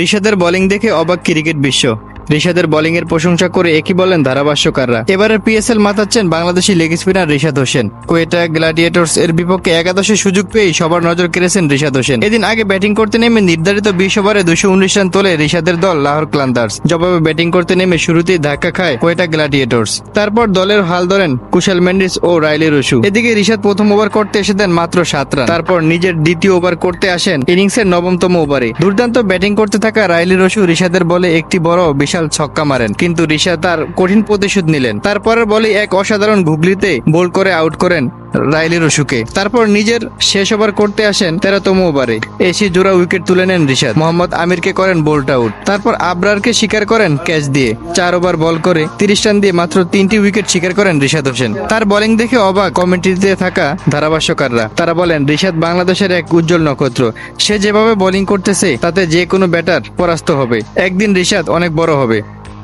রিশাদের bowling দেখে অবাক cricket বিশ্ব। রিশাদের বোলিং এর প্রশংসা করে একই বলেন ধারাভাষ্যকাররা। এবারের পিএসএল মাতাচ্ছেন Bangladeshi leg spinner Rishad Hossain. Quetta Gladiators এর বিপক্ষে একাদশে সুযোগ পেয়েই সবার নজর কেড়েছেন রিশাদ হোসেন। এদিন আগে ব্যাটিং করতে নেমে নির্ধারিত বিশ ওভারে দুশো উনিশ রান তোলে রিশাদের দল লাহোর ক্লান্দার্স জবাবে ব্যাটিং করতে নেমে শুরুতেই ধাক্কা খায় কোয়েটা গ্ল্যাডিয়েটর্স তারপর দলের হাল ধরেন কুশাল মেন্ডিস ও রাইলি রসু এদিকে রিশাদ প্রথম ওভার করতে এসে দেন মাত্র সাত রান। তারপর নিজের দ্বিতীয় ওভার করতে আসেন ইনিংসের নবমতম ওভারে। দুর্দান্ত ব্যাটিং করতে থাকা রাইলি রসু রিশাদের বলে একটি বড় বিশাল ছক্কা মারেন। কিন্তু রিশা তার কঠিন প্রতিশোধ নিলেন। তারপরের বলে এক অসাধারণ ঘুগলিতে বোল করে আউট করেন। রাইলি রসুকে তারপর নিজের শেষ ওভার করতে আসেন তেরোতম ওভারে। এসে জোড়া উইকেট তুলে নেন রিশাদ। মোহাম্মদ আমিরকে করেন বোল্ট আউট। তারপর আবরারকে শিকার করেন ক্যাচ দিয়ে। চার ওভার বল করে তিরিশ রান দিয়ে মাত্র তিনটি উইকেট শিকার করেন রিশাদ হোসেন। তার বোলিং দেখে অবাক কমিটিতে থাকা ধারাভাষ্যকাররা। তারা বলেন, রিশাদ বাংলাদেশের এক উজ্জ্বল নক্ষত্র। সে যেভাবে বোলিং করতেছে, তাতে যে কোনো ব্যাটার পরাস্ত হবে। একদিন রিশাদ অনেক বড় হবে।